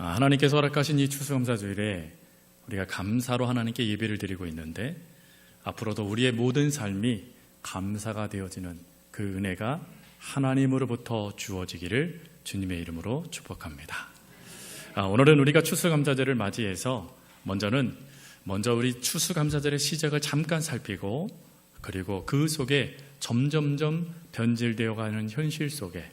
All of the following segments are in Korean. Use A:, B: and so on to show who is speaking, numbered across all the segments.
A: 아, 하나님께서 허락하신 이 추수감사 주일에 우리가 감사로 하나님께 예배를 드리고 있는데 앞으로도 우리의 모든 삶이 감사가 되어지는 그 은혜가 하나님으로부터 주어지기를 주님의 이름으로 축복합니다. 아, 오늘은 우리가 추수감사절을 맞이해서 먼저는 먼저 우리 추수감사절의 시작을 잠깐 살피고 그리고 그 속에 점점점 변질되어 가는 현실 속에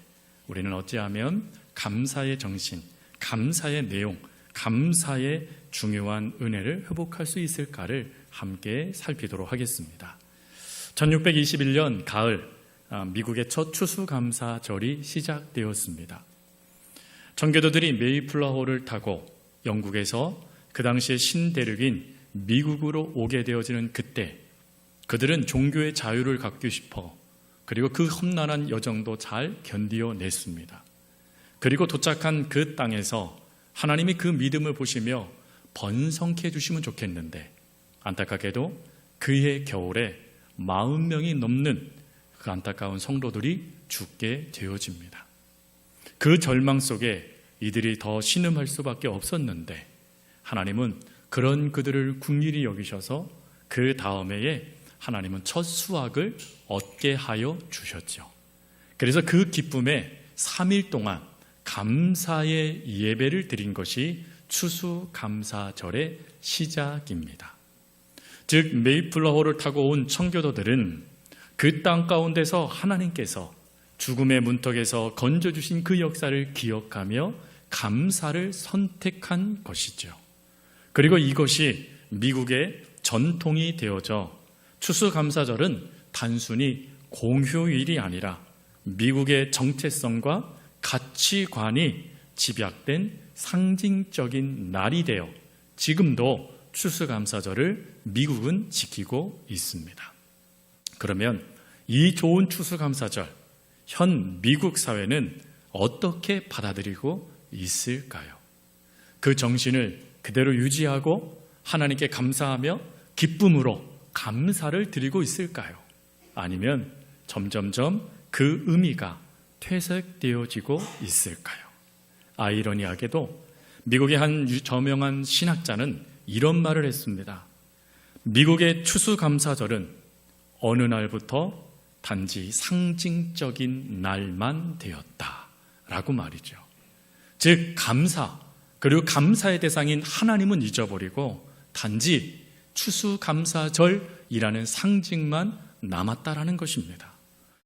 A: 우리는 어찌하면 감사의 정신, 감사의 내용, 감사의 중요한 은혜를 회복할 수 있을까를 함께 살피도록 하겠습니다. 1621년 가을 아, 미국의 첫 추수감사절이 시작되었습니다. 청교도들이 메이플라호를 타고 영국에서 그 당시의 신대륙인 미국으로 오게 되어지는 그때 그들은 종교의 자유를 갖고 싶어 그리고 그 험난한 여정도 잘 견디어냈습니다. 그리고 도착한 그 땅에서 하나님이 그 믿음을 보시며 번성케 해주시면 좋겠는데 안타깝게도 그해 겨울에 40명이 넘는 그 안타까운 성도들이 죽게 되어집니다. 그 절망 속에 이들이 더 신음할 수밖에 없었는데 하나님은 그런 그들을 국리히 여기셔서 그 다음해에 하나님은 첫 수확을 얻게 하여 주셨죠. 그래서 그 기쁨에 3일 동안 감사의 예배를 드린 것이 추수감사절의 시작입니다. 즉 메이플러호를 타고 온 청교도들은 그 땅 가운데서 하나님께서 죽음의 문턱에서 건져주신 그 역사를 기억하며 감사를 선택한 것이죠. 그리고 이것이 미국의 전통이 되어져 추수감사절은 단순히 공휴일이 아니라 미국의 정체성과 가치관이 집약된 상징적인 날이 되어 지금도 추수감사절을 미국은 지키고 있습니다. 그러면 이 좋은 추수감사절, 현 미국 사회는 어떻게 받아들이고 있을까요? 그 정신을 그대로 유지하고 하나님께 감사하며 기쁨으로 감사를 드리고 있을까요? 아니면 점점점 그 의미가 퇴색되어지고 있을까요? 아이러니하게도 미국의 한 저명한 신학자는 이런 말을 했습니다. 미국의 추수감사절은 어느 날부터 단지 상징적인 날만 되었다. 라고 말이죠. 즉, 감사, 그리고 감사의 대상인 하나님은 잊어버리고 단지 추수감사절이라는 상징만 남았다라는 것입니다.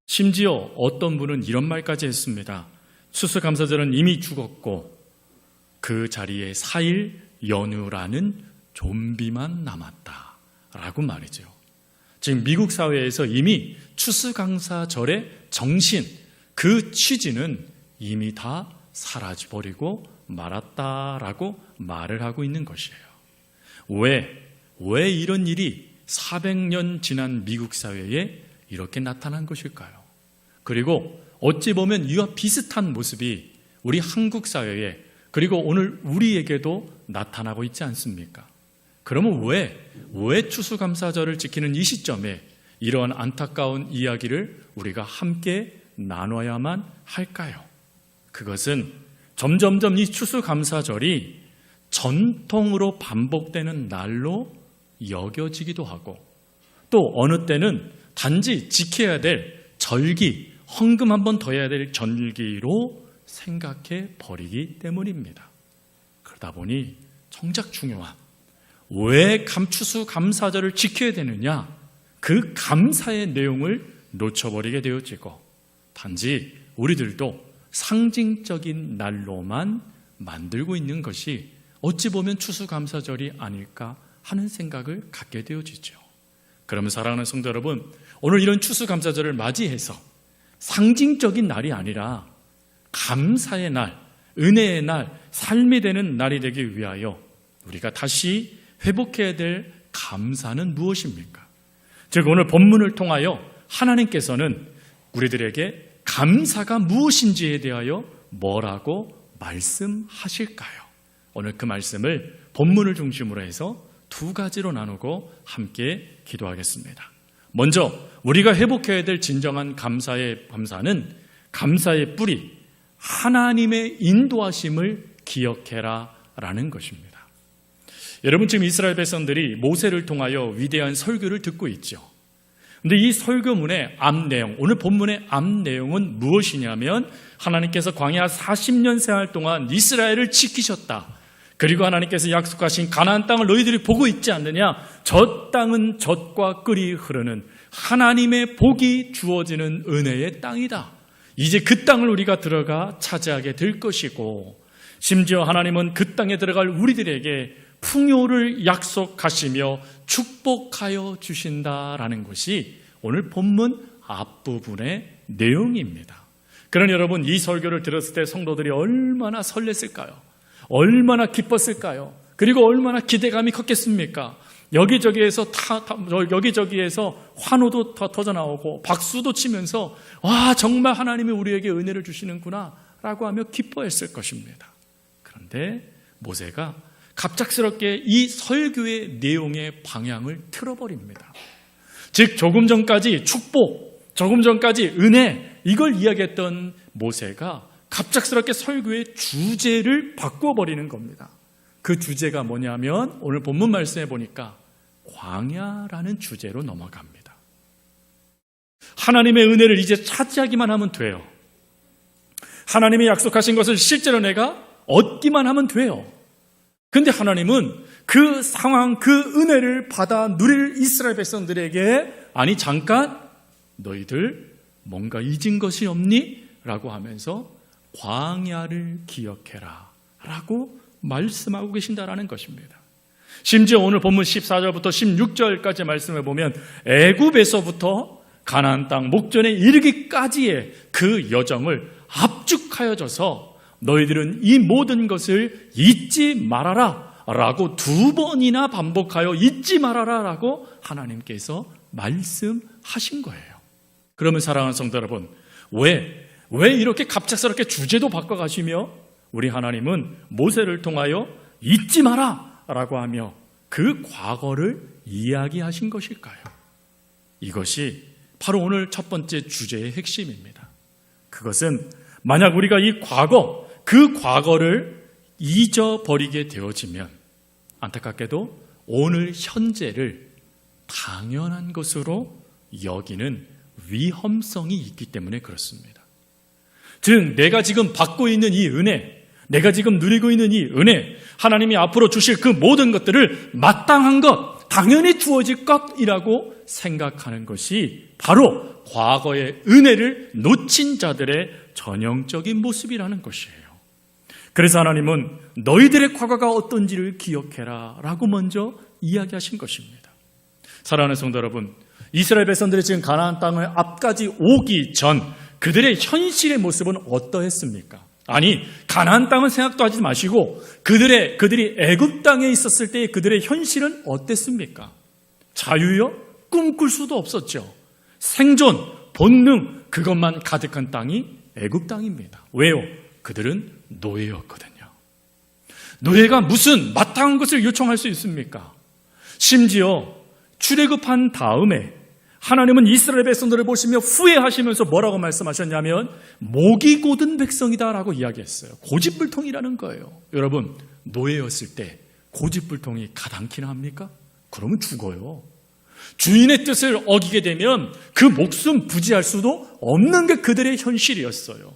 A: 심지어 어떤 분은 이런 말까지 했습니다. 추수감사절은 이미 죽었고 그 자리에 4일 연휴라는 좀비만 남았다. 라고 말이죠. 지금 미국 사회에서 이미 추수감사절의 정신, 그 취지는 이미 다 사라져버리고 말았다라고 말을 하고 있는 것이에요. 왜, 왜 이런 일이 400년 지난 미국 사회에 이렇게 나타난 것일까요? 그리고 어찌 보면 이와 비슷한 모습이 우리 한국 사회에 그리고 오늘 우리에게도 나타나고 있지 않습니까? 그러면 왜, 왜 추수감사절을 지키는 이 시점에 이러한 안타까운 이야기를 우리가 함께 나눠야만 할까요? 그것은 점점점 이 추수감사절이 전통으로 반복되는 날로 여겨지기도 하고 또 어느 때는 단지 지켜야 될 절기, 헌금 한 번 더 해야 될 절기로 생각해 버리기 때문입니다. 그러다 보니 정작 중요한 왜 감추수 감사절을 지켜야 되느냐 그 감사의 내용을 놓쳐버리게 되어지고 단지 우리들도 상징적인 날로만 만들고 있는 것이 어찌 보면 추수감사절이 아닐까 하는 생각을 갖게 되어지죠. 그러면 사랑하는 성도 여러분, 오늘 이런 추수감사절을 맞이해서 상징적인 날이 아니라 감사의 날, 은혜의 날, 삶이 되는 날이 되기 위하여 우리가 다시 회복해야 될 감사는 무엇입니까? 즉, 오늘 본문을 통하여 하나님께서는 우리들에게 감사가 무엇인지에 대하여 뭐라고 말씀하실까요? 오늘 그 말씀을 본문을 중심으로 해서 두 가지로 나누고 함께 기도하겠습니다. 먼저 우리가 회복해야 될 진정한 감사의 감사는 감사의 뿌리 하나님의 인도하심을 기억해라 라는 것입니다. 여러분 지금 이스라엘 백성들이 모세를 통하여 위대한 설교를 듣고 있죠. 근데 이 설교문의 앞 내용, 오늘 본문의 앞 내용은 무엇이냐면 하나님께서 광야 40년 생활 동안 이스라엘을 지키셨다. 그리고 하나님께서 약속하신 가나안 땅을 너희들이 보고 있지 않느냐? 저 땅은 젖과 끓이 흐르는 하나님의 복이 주어지는 은혜의 땅이다. 이제 그 땅을 우리가 들어가 차지하게 될 것이고 심지어 하나님은 그 땅에 들어갈 우리들에게 풍요를 약속하시며 축복하여 주신다라는 것이 오늘 본문 앞부분의 내용입니다. 그러니 여러분 이 설교를 들었을 때 성도들이 얼마나 설렜을까요? 얼마나 기뻤을까요? 그리고 얼마나 기대감이 컸겠습니까? 여기저기에서 타, 타, 여기저기에서 환호도 터, 터져 나오고 박수도 치면서 와 정말 하나님이 우리에게 은혜를 주시는구나라고 하며 기뻐했을 것입니다. 그런데 모세가 갑작스럽게 이 설교의 내용의 방향을 틀어버립니다. 즉 조금 전까지 축복, 조금 전까지 은혜 이걸 이야기했던 모세가 갑작스럽게 설교의 주제를 바꿔버리는 겁니다. 그 주제가 뭐냐면 오늘 본문 말씀해 보니까 광야라는 주제로 넘어갑니다. 하나님의 은혜를 이제 차지하기만 하면 돼요. 하나님이 약속하신 것을 실제로 내가 얻기만 하면 돼요. 근데 하나님은 그 상황, 그 은혜를 받아 누릴 이스라엘 백성들에게 아니 잠깐 너희들 뭔가 잊은 것이 없니? 라고 하면서 광야를 기억해라 라고 말씀하고 계신다라는 것입니다. 심지어 오늘 본문 14절부터 16절까지 말씀해 보면 애굽에서부터 가나안 땅 목전에 이르기까지의 그 여정을 압축하여져서 너희들은 이 모든 것을 잊지 말아라 라고 두 번이나 반복하여 잊지 말아라 라고 하나님께서 말씀하신 거예요. 그러면 사랑하는 성도 여러분, 왜, 왜 이렇게 갑작스럽게 주제도 바꿔가시며 우리 하나님은 모세를 통하여 잊지 마라 라고 하며 그 과거를 이야기하신 것일까요? 이것이 바로 오늘 첫 번째 주제의 핵심입니다. 그것은 만약 우리가 이 과거, 그 과거를 잊어버리게 되어지면 안타깝게도 오늘 현재를 당연한 것으로 여기는 위험성이 있기 때문에 그렇습니다. 즉, 내가 지금 받고 있는 이 은혜, 내가 지금 누리고 있는 이 은혜, 하나님이 앞으로 주실 그 모든 것들을 마땅한 것, 당연히 주어질 것이라고 생각하는 것이 바로 과거의 은혜를 놓친 자들의 전형적인 모습이라는 것이에요. 그래서 하나님은 너희들의 과거가 어떤지를 기억해라 라고 먼저 이야기하신 것입니다. 사랑하는 성도 여러분, 이스라엘 백성들이 지금 가나안 땅을 앞까지 오기 전 그들의 현실의 모습은 어떠했습니까? 아니 가나안 땅은 생각도 하지 마시고 그들의 그들이 애굽 땅에 있었을 때 그들의 현실은 어땠습니까? 자유요? 꿈꿀 수도 없었죠. 생존, 본능 그것만 가득한 땅이 애굽 땅입니다. 왜요? 그들은 노예였거든요. 노예가 무슨 마땅한 것을 요청할 수 있습니까? 심지어 출애굽한 다음에 하나님은 이스라엘 백성들을 보시며 후회하시면서 뭐라고 말씀하셨냐면 목이 고든 백성이다라고 이야기했어요. 고집불통이라는 거예요. 여러분 노예였을 때 고집불통이 가당키나 합니까? 그러면 죽어요. 주인의 뜻을 어기게 되면 그 목숨 부지할 수도 없는 게 그들의 현실이었어요.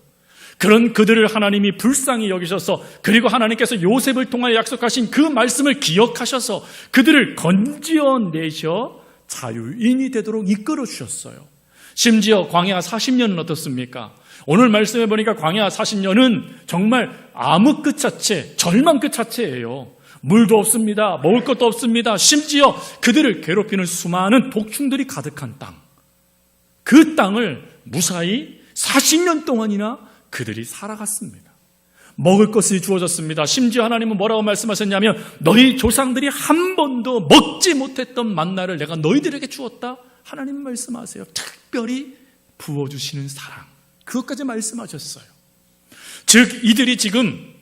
A: 그런 그들을 하나님이 불쌍히 여기셔서 그리고 하나님께서 요셉을 통하여 약속하신 그 말씀을 기억하셔서 그들을 건지어내셔 자유인이 되도록 이끌어 주셨어요. 심지어 광야 40년은 어떻습니까? 오늘 말씀해 보니까 광야 40년은 정말 암흑 그 자체, 절망 그 자체예요. 물도 없습니다. 먹을 것도 없습니다. 심지어 그들을 괴롭히는 수많은 독충들이 가득한 땅. 그 땅을 무사히 40년 동안이나 그들이 살아갔습니다. 먹을 것이 주어졌습니다. 심지어 하나님은 뭐라고 말씀하셨냐면 너희 조상들이 한 번도 먹지 못했던 만나를 내가 너희들에게 주었다. 하나님 말씀하세요. 특별히 부어주시는 사랑. 그것까지 말씀하셨어요. 즉 이들이 지금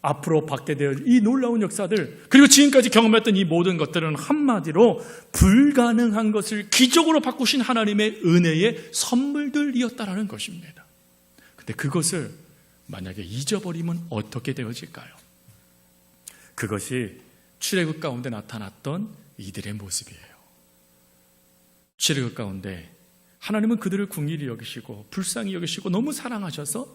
A: 앞으로 받게 될 이 놀라운 역사들 그리고 지금까지 경험했던 이 모든 것들은 한마디로 불가능한 것을 기적으로 바꾸신 하나님의 은혜의 선물들이었다라는 것입니다. 근데 그것을 만약에 잊어버리면 어떻게 되어질까요? 그것이 출애굽 가운데 나타났던 이들의 모습이에요. 출애굽 가운데 하나님은 그들을 궁일이 여기시고 불쌍히 여기시고 너무 사랑하셔서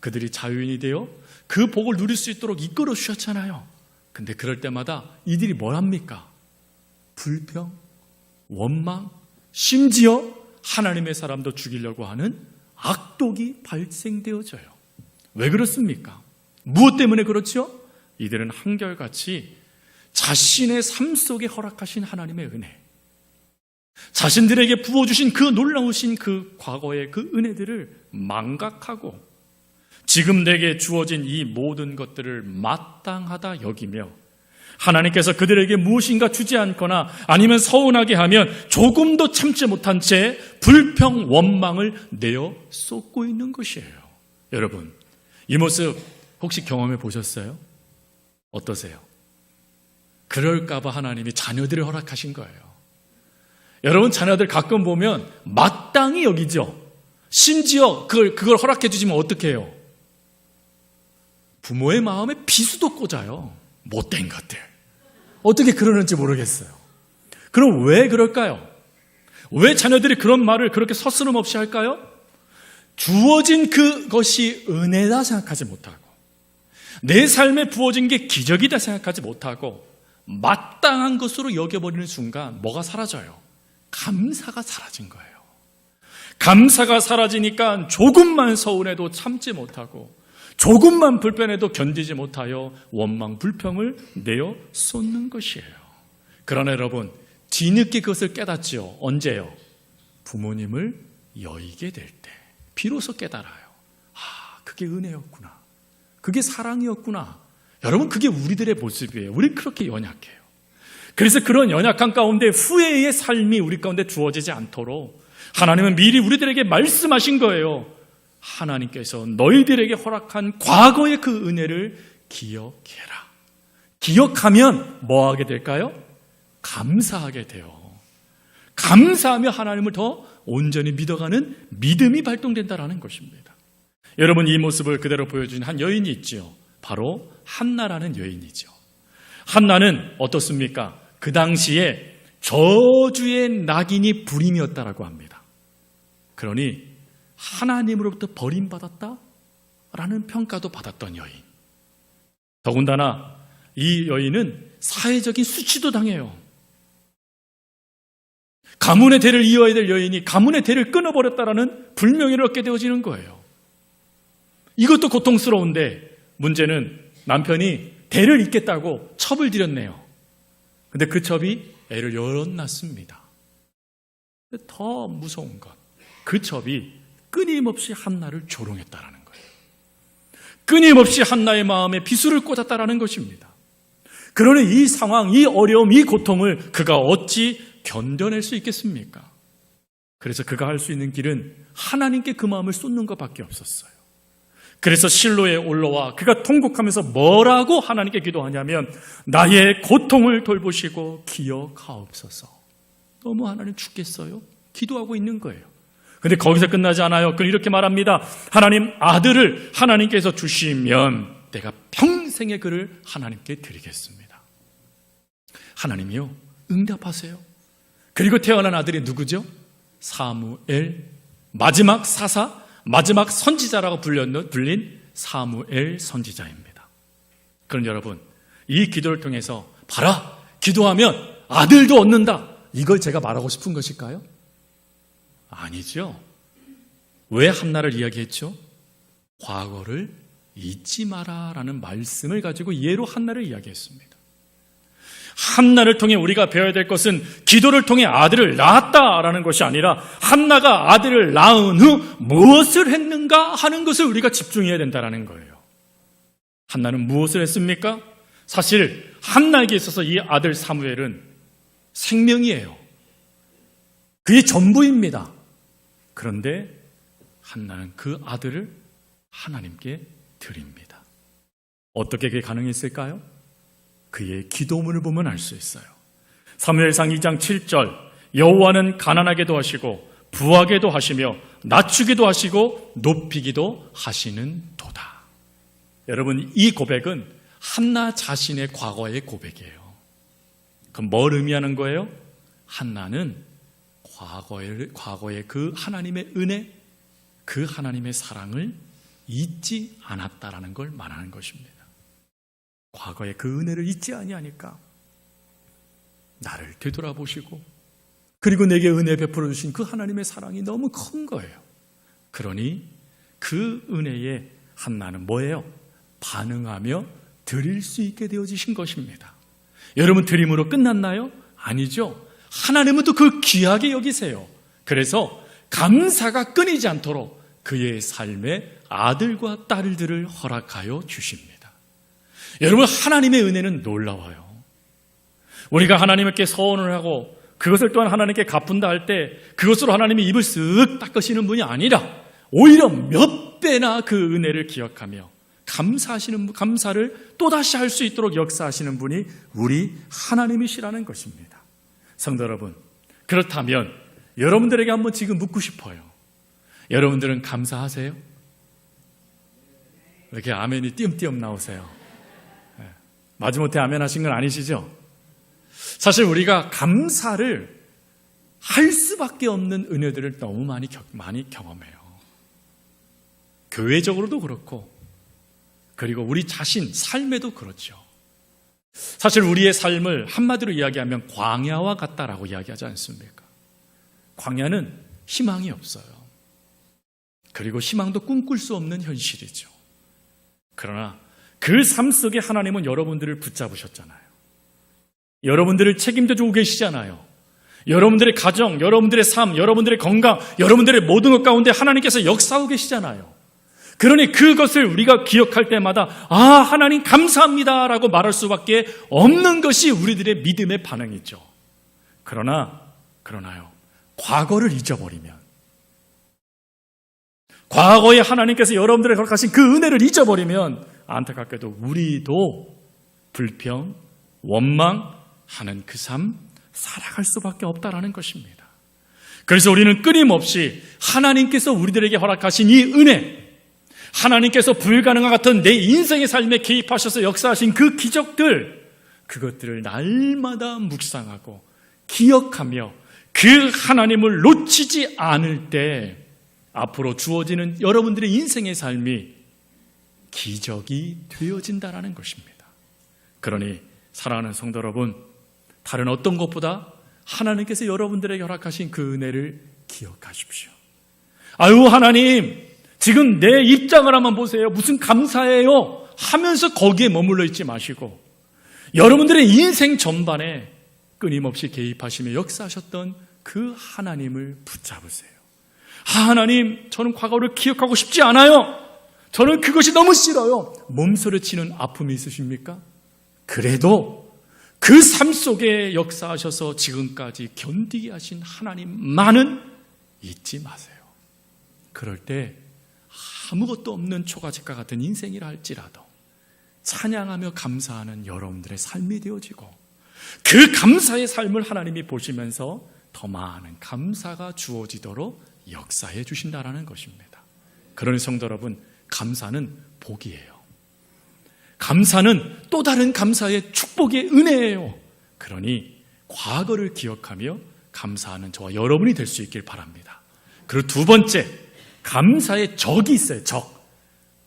A: 그들이 자유인이 되어 그 복을 누릴 수 있도록 이끌어 주셨잖아요. 근데 그럴 때마다 이들이 뭘 합니까? 불평, 원망, 심지어 하나님의 사람도 죽이려고 하는 악독이 발생되어져요. 왜 그렇습니까? 무엇 때문에 그렇죠? 이들은 한결같이 자신의 삶 속에 허락하신 하나님의 은혜, 자신들에게 부어주신 그 놀라우신 그 과거의 그 은혜들을 망각하고 지금 내게 주어진 이 모든 것들을 마땅하다 여기며 하나님께서 그들에게 무엇인가 주지 않거나 아니면 서운하게 하면 조금도 참지 못한 채 불평, 원망을 내어 쏟고 있는 것이에요. 여러분, 이 모습 혹시 경험해 보셨어요? 어떠세요? 그럴까봐 하나님이 자녀들을 허락하신 거예요. 여러분, 자녀들 가끔 보면 마땅히 여기죠. 심지어 그걸, 그걸 허락해 주시면 어떻게 해요? 부모의 마음에 비수도 꽂아요. 못된 것들. 어떻게 그러는지 모르겠어요. 그럼 왜 그럴까요? 왜 자녀들이 그런 말을 그렇게 서스름 없이 할까요? 주어진 그것이 은혜다 생각하지 못하고, 내 삶에 부어진 게 기적이다 생각하지 못하고, 마땅한 것으로 여겨버리는 순간 뭐가 사라져요? 감사가 사라진 거예요. 감사가 사라지니까 조금만 서운해도 참지 못하고, 조금만 불편해도 견디지 못하여 원망, 불평을 내어 쏟는 것이에요. 그러나 여러분, 뒤늦게 그것을 깨닫지요. 언제요? 부모님을 여의게 될 때. 비로소 깨달아요. 아, 그게 은혜였구나. 그게 사랑이었구나. 여러분, 그게 우리들의 모습이에요. 우리 그렇게 연약해요. 그래서 그런 연약한 가운데 후회의 삶이 우리 가운데 주어지지 않도록 하나님은 미리 우리들에게 말씀하신 거예요. 하나님께서 너희들에게 허락한 과거의 그 은혜를 기억해라. 기억하면 뭐 하게 될까요? 감사하게 돼요. 감사하며 하나님을 더 온전히 믿어가는 믿음이 발동된다라는 것입니다. 여러분 이 모습을 그대로 보여준 한 여인이 있지요. 바로 한나라는 여인이죠. 한나는 어떻습니까? 그 당시에 저주의 낙인이 불임이었다라고 합니다. 그러니 하나님으로부터 버림받았다? 라는 평가도 받았던 여인. 더군다나 이 여인은 사회적인 수치도 당해요. 가문의 대를 이어야 될 여인이 가문의 대를 끊어버렸다라는 불명예를 얻게 되어지는 거예요. 이것도 고통스러운데 문제는 남편이 대를 잇겠다고 첩을 들였네요. 근데 그 첩이 애를 열어놨습니다. 더 무서운 것. 그 첩이 끊임없이 한나를 조롱했다라는 거예요. 끊임없이 한나의 마음에 비수를 꽂았다라는 것입니다. 그러니 이 상황, 이 어려움, 이 고통을 그가 어찌 견뎌낼 수 있겠습니까? 그래서 그가 할 수 있는 길은 하나님께 그 마음을 쏟는 것밖에 없었어요. 그래서 실로에 올라와 그가 통곡하면서 뭐라고 하나님께 기도하냐면 나의 고통을 돌보시고 기억하옵소서. 너무 하나님 죽겠어요? 기도하고 있는 거예요. 근데 거기서 끝나지 않아요. 그럼 이렇게 말합니다. 하나님 아들을 하나님께서 주시면 내가 평생의 그를 하나님께 드리겠습니다. 하나님이요. 응답하세요. 그리고 태어난 아들이 누구죠? 사무엘. 마지막 사사, 마지막 선지자라고 불린 사무엘 선지자입니다. 그럼 여러분, 이 기도를 통해서 봐라, 기도하면 아들도 얻는다. 이걸 제가 말하고 싶은 것일까요? 아니죠. 왜 한나를 이야기했죠? 과거를 잊지 마라 라는 말씀을 가지고 예로 한나를 이야기했습니다. 한나를 통해 우리가 배워야 될 것은 기도를 통해 아들을 낳았다라는 것이 아니라 한나가 아들을 낳은 후 무엇을 했는가 하는 것을 우리가 집중해야 된다라는 거예요. 한나는 무엇을 했습니까? 사실 한나에게 있어서 이 아들 사무엘은 생명이에요. 그게 전부입니다. 그런데 한나는 그 아들을 하나님께 드립니다. 어떻게 그게 가능했을까요? 그의 기도문을 보면 알 수 있어요. 사무엘상 2장 7절 여호와는 가난하게도 하시고 부하게도 하시며 낮추기도 하시고 높이기도 하시는 도다. 여러분 이 고백은 한나 자신의 과거의 고백이에요. 그럼 뭘 의미하는 거예요? 한나는 과거의, 과거의 그 하나님의 은혜, 그 하나님의 사랑을 잊지 않았다라는 걸 말하는 것입니다. 과거의 그 은혜를 잊지 아니하니까 나를 되돌아보시고 그리고 내게 은혜 베풀어 주신 그 하나님의 사랑이 너무 큰 거예요. 그러니 그 은혜에 한나는 뭐예요? 반응하며 드릴 수 있게 되어지신 것입니다. 여러분 드림으로 끝났나요? 아니죠. 하나님은 또 그 귀하게 여기세요. 그래서 감사가 끊이지 않도록 그의 삶에 아들과 딸들을 허락하여 주십니다. 여러분 하나님의 은혜는 놀라워요. 우리가 하나님께 서원을 하고 그것을 또한 하나님께 갚은다 할 때 그것으로 하나님이 입을 쓱 닦으시는 분이 아니라 오히려 몇 배나 그 은혜를 기억하며 감사하시는 감사를 또다시 할 수 있도록 역사하시는 분이 우리 하나님이시라는 것입니다. 성도 여러분, 그렇다면 여러분들에게 한번 지금 묻고 싶어요. 여러분들은 감사하세요? 왜 이렇게 아멘이 띄엄띄엄 나오세요? 네. 마지못해 아멘 하신 건 아니시죠? 사실 우리가 감사를 할 수밖에 없는 은혜들을 너무 많이, 겨- 많이 경험해요. 교회적으로도 그렇고, 그리고 우리 자신 삶에도 그렇죠. 사실 우리의 삶을 한마디로 이야기하면 광야와 같다라고 이야기하지 않습니까? 광야는 희망이 없어요. 그리고 희망도 꿈꿀 수 없는 현실이죠. 그러나 그 삶 속에 하나님은 여러분들을 붙잡으셨잖아요. 여러분들을 책임져 주고 계시잖아요. 여러분들의 가정, 여러분들의 삶, 여러분들의 건강, 여러분들의 모든 것 가운데 하나님께서 역사하고 계시잖아요. 그러니 그것을 우리가 기억할 때마다 아 하나님 감사합니다 라고 말할 수밖에 없는 것이 우리들의 믿음의 반응이죠. 그러나 그러나요. 과거를 잊어버리면 과거에 하나님께서 여러분들에게 허락하신 그 은혜를 잊어버리면 안타깝게도 우리도 불평, 원망하는 그 삶 살아갈 수밖에 없다라는 것입니다. 그래서 우리는 끊임없이 하나님께서 우리들에게 허락하신 이 은혜, 하나님께서 불가능한 같은 내 인생의 삶에 개입하셔서 역사하신 그 기적들, 그것들을 날마다 묵상하고 기억하며 그 하나님을 놓치지 않을 때 앞으로 주어지는 여러분들의 인생의 삶이 기적이 되어진다라는 것입니다. 그러니 사랑하는 성도 여러분, 다른 어떤 것보다 하나님께서 여러분들에게 허락하신 그 은혜를 기억하십시오. 아유, 하나님, 지금 내 입장을 한번 보세요. 무슨 감사해요? 하면서 거기에 머물러 있지 마시고, 여러분들의 인생 전반에 끊임없이 개입하시며 역사하셨던 그 하나님을 붙잡으세요. 아, 하나님, 저는 과거를 기억하고 싶지 않아요. 저는 그것이 너무 싫어요. 몸소리치는 아픔이 있으십니까? 그래도 그 삶 속에 역사하셔서 지금까지 견디게 하신 하나님만은 잊지 마세요. 그럴 때 아무것도 없는 초가집과 같은 인생이라 할지라도 찬양하며 감사하는 여러분들의 삶이 되어지고 그 감사의 삶을 하나님이 보시면서 더 많은 감사가 주어지도록 역사해 주신다라는 것입니다. 그러니 성도 여러분, 감사는 복이에요. 감사는 또 다른 감사의 축복의 은혜예요. 그러니 과거를 기억하며 감사하는 저와 여러분이 될 수 있길 바랍니다. 그리고 두 번째, 감사의 적이 있어요. 적.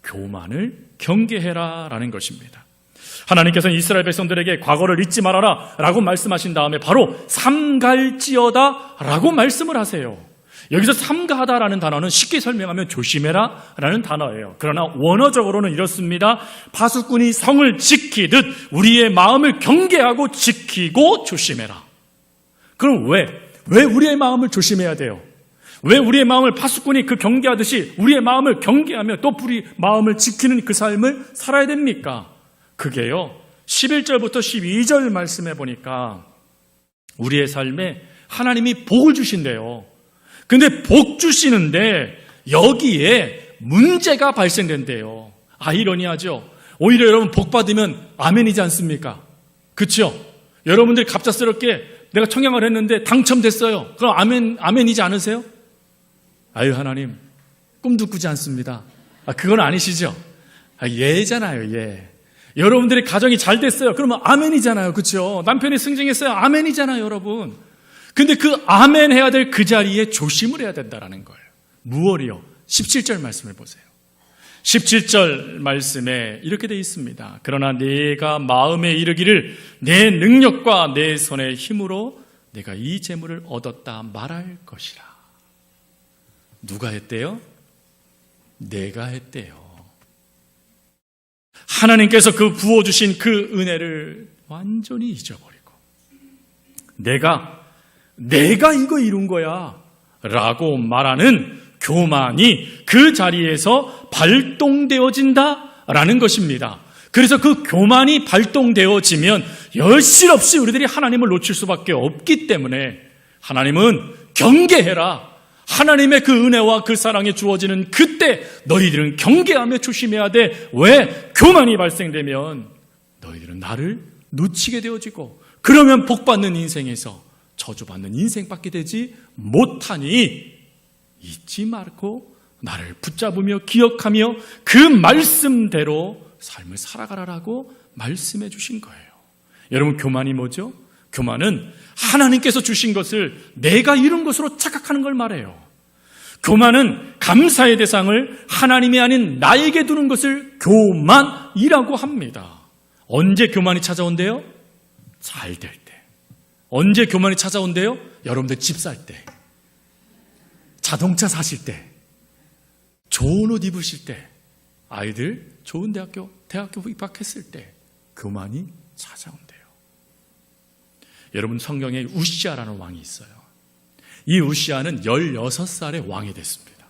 A: 교만을 경계해라 라는 것입니다. 하나님께서는 이스라엘 백성들에게 과거를 잊지 말아라 라고 말씀하신 다음에 바로 삼갈지어다 라고 말씀을 하세요. 여기서 삼가하다라는 단어는 쉽게 설명하면 조심해라 라는 단어예요. 그러나 원어적으로는 이렇습니다. 파수꾼이 성을 지키듯 우리의 마음을 경계하고 지키고 조심해라. 그럼 왜? 왜 우리의 마음을 조심해야 돼요? 왜 우리의 마음을 파수꾼이 그 경계하듯이 우리의 마음을 경계하며 또 우리 마음을 지키는 그 삶을 살아야 됩니까? 그게요. 11절부터 12절 말씀해 보니까 우리의 삶에 하나님이 복을 주신대요. 근데 복 주시는데 여기에 문제가 발생된대요. 아이러니하죠. 오히려 여러분 복 받으면 아멘이지 않습니까? 그렇죠? 여러분들이 갑작스럽게 내가 청약을 했는데 당첨됐어요. 그럼 아멘 아멘이지 않으세요? 아유 하나님 꿈도 꾸지 않습니다. 아, 그건 아니시죠? 아, 예잖아요, 예. 여러분들의 가정이 잘 됐어요. 그러면 아멘이잖아요. 그렇죠? 남편이 승진했어요. 아멘이잖아요, 여러분. 근데 그 아멘 해야 될 그 자리에 조심을 해야 된다라는 거예요. 무얼이요? 17절 말씀을 보세요. 17절 말씀에 이렇게 되어 있습니다. 그러나 내가 마음에 이르기를 내 능력과 내 손의 힘으로 내가 이 재물을 얻었다 말할 것이라. 누가 했대요? 내가 했대요. 하나님께서 그 부어주신 그 은혜를 완전히 잊어버리고 내가 내가 이거 이룬 거야 라고 말하는 교만이 그 자리에서 발동되어진다 라는 것입니다. 그래서 그 교만이 발동되어지면 여실없이 우리들이 하나님을 놓칠 수밖에 없기 때문에 하나님은 경계해라. 하나님의 그 은혜와 그 사랑이 주어지는 그때 너희들은 경계하며 조심해야 돼. 왜? 교만이 발생되면 너희들은 나를 놓치게 되어지고 그러면 복받는 인생에서 저주받는 인생밖에 되지 못하니 잊지 말고 나를 붙잡으며 기억하며 그 말씀대로 삶을 살아가라라고 말씀해 주신 거예요. 여러분 교만이 뭐죠? 교만은 하나님께서 주신 것을 내가 이룬 것으로 착각하는 걸 말해요. 교만은 감사의 대상을 하나님이 아닌 나에게 두는 것을 교만이라고 합니다. 언제 교만이 찾아온대요? 잘 될 때. 언제 교만이 찾아온대요? 여러분들 집 살 때. 자동차 사실 때. 좋은 옷 입으실 때. 아이들 좋은 대학교, 대학교 입학했을 때. 교만이 찾아온대요. 여러분 성경에 우시아라는 왕이 있어요. 이 우시아는 16살의 왕이 됐습니다.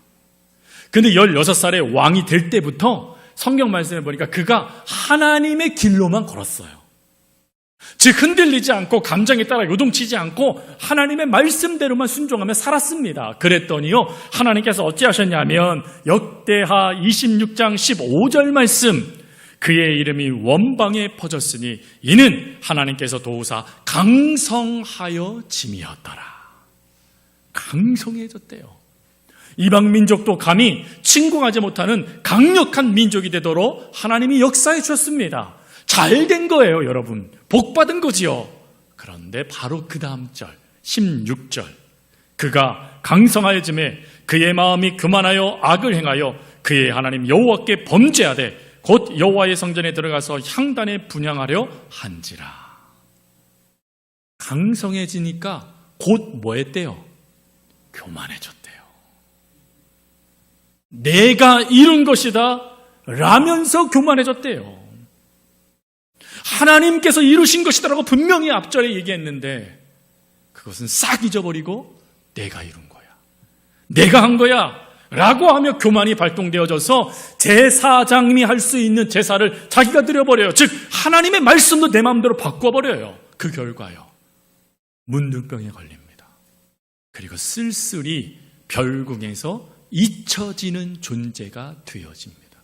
A: 근데 16살의 왕이 될 때부터 성경 말씀에 보니까 그가 하나님의 길로만 걸었어요. 즉 흔들리지 않고 감정에 따라 요동치지 않고 하나님의 말씀대로만 순종하며 살았습니다. 그랬더니요 하나님께서 어찌하셨냐면 역대하 26장 15절 말씀 그의 이름이 원방에 퍼졌으니 이는 하나님께서 도우사 강성하여 짐이었더라. 강성해졌대요. 이방 민족도 감히 침공하지 못하는 강력한 민족이 되도록 하나님이 역사해 주셨습니다. 잘 된 거예요, 여러분. 복 받은 거지요. 그런데 바로 그 다음 절, 16절. 그가 강성하여짐에 그의 마음이 그만하여 악을 행하여 그의 하나님 여호와께 범죄하되 곧 여호와의 성전에 들어가서 향단에 분양하려 한지라. 강성해지니까 곧 뭐 했대요? 교만해졌대요. 내가 이룬 것이다 라면서 교만해졌대요. 하나님께서 이루신 것이다라고 분명히 앞절에 얘기했는데 그것은 싹 잊어버리고 내가 이룬 거야. 내가 한 거야. 라고 하며 교만이 발동되어져서 제사장님이 할 수 있는 제사를 자기가 드려버려요. 즉, 하나님의 말씀도 내 마음대로 바꿔버려요. 그 결과요. 문둥병에 걸립니다. 그리고 쓸쓸히 별궁에서 잊혀지는 존재가 되어집니다.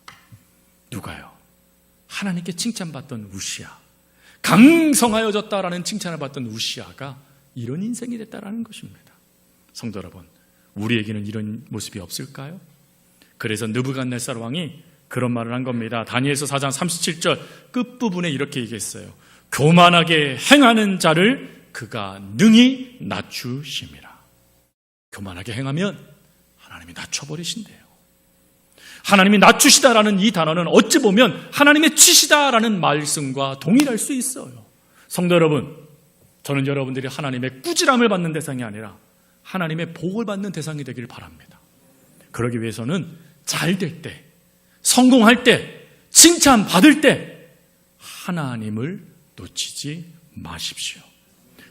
A: 누가요? 하나님께 칭찬받던 우시아. 강성하여졌다라는 칭찬을 받던 우시아가 이런 인생이 됐다라는 것입니다. 성도 여러분, 우리에게는 이런 모습이 없을까요? 그래서 느부갓네살 왕이 그런 말을 한 겁니다. 다니엘서 4장 37절 끝부분에 이렇게 얘기했어요. 교만하게 행하는 자를 그가 능히 낮추심이라. 교만하게 행하면 하나님이 낮춰버리신대요. 하나님이 낮추시다라는 이 단어는 어찌 보면 하나님의 치시다라는 말씀과 동일할 수 있어요. 성도 여러분, 저는 여러분들이 하나님의 꾸지람을 받는 대상이 아니라 하나님의 복을 받는 대상이 되기를 바랍니다. 그러기 위해서는 잘 될 때, 성공할 때, 칭찬 받을 때 하나님을 놓치지 마십시오.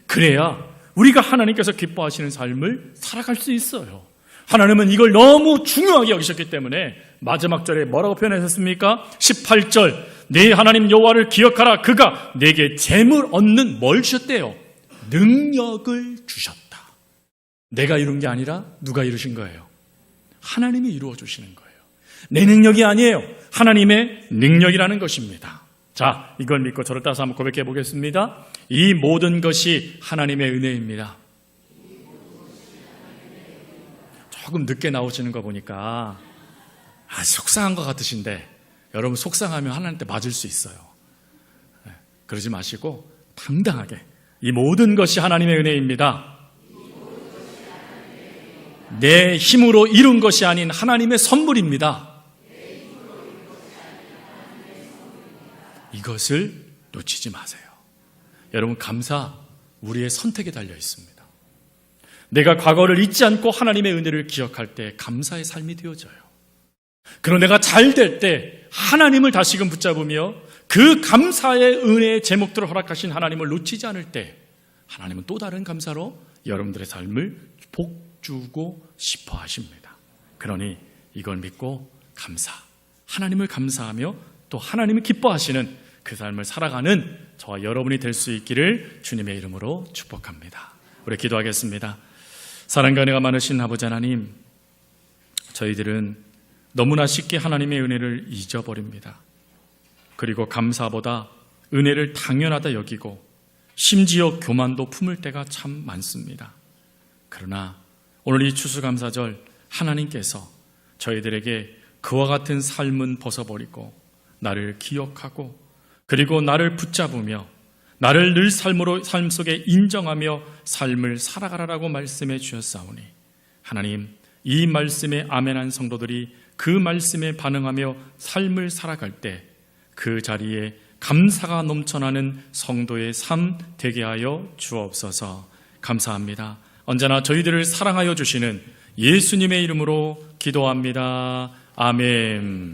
A: 그래야 우리가 하나님께서 기뻐하시는 삶을 살아갈 수 있어요. 하나님은 이걸 너무 중요하게 여기셨기 때문에 마지막 절에 뭐라고 표현하셨습니까? 18절 내 하나님 여호와를 기억하라 그가 내게 재물 얻는 뭘 주셨대요? 능력을 주셨다. 내가 이룬 게 아니라 누가 이루신 거예요? 하나님이 이루어 주시는 거예요. 내 능력이 아니에요. 하나님의 능력이라는 것입니다. 자, 이걸 믿고 저를 따라서 한번 고백해 보겠습니다. 이 모든 것이 하나님의 은혜입니다. 조금 늦게 나오시는 거 보니까 아, 속상한 것 같으신데 여러분 속상하면 하나님한테 맞을 수 있어요. 그러지 마시고 당당하게 이 모든 것이 하나님의 은혜입니다. 내 힘으로 이룬 것이 아닌 하나님의 선물입니다. 이것을 놓치지 마세요. 여러분, 감사, 우리의 선택에 달려 있습니다. 내가 과거를 잊지 않고 하나님의 은혜를 기억할 때 감사의 삶이 되어져요. 그리고 내가 잘 될 때 하나님을 다시금 붙잡으며 그 감사의 은혜의 제목들을 허락하신 하나님을 놓치지 않을 때 하나님은 또 다른 감사로 여러분들의 삶을 복 주고 싶어 하십니다. 그러니 이걸 믿고 감사, 하나님을 감사하며 또 하나님을 기뻐하시는 그 삶을 살아가는 저와 여러분이 될 수 있기를 주님의 이름으로 축복합니다. 우리 기도하겠습니다. 사랑과 은혜가 많으신 아버지 하나님, 저희들은 너무나 쉽게 하나님의 은혜를 잊어버립니다. 그리고 감사보다 은혜를 당연하다 여기고 심지어 교만도 품을 때가 참 많습니다. 그러나 오늘 이 추수감사절 하나님께서 저희들에게 그와 같은 삶은 벗어버리고 나를 기억하고 그리고 나를 붙잡으며 나를 늘 삶으로 삶 속에 인정하며 삶을 살아가라라고 말씀해 주셨사오니 하나님 이 말씀에 아멘한 성도들이 그 말씀에 반응하며 삶을 살아갈 때 그 자리에 감사가 넘쳐나는 성도의 삶 되게 하여 주옵소서 감사합니다. 언제나 저희들을 사랑하여 주시는 예수님의 이름으로 기도합니다. 아멘.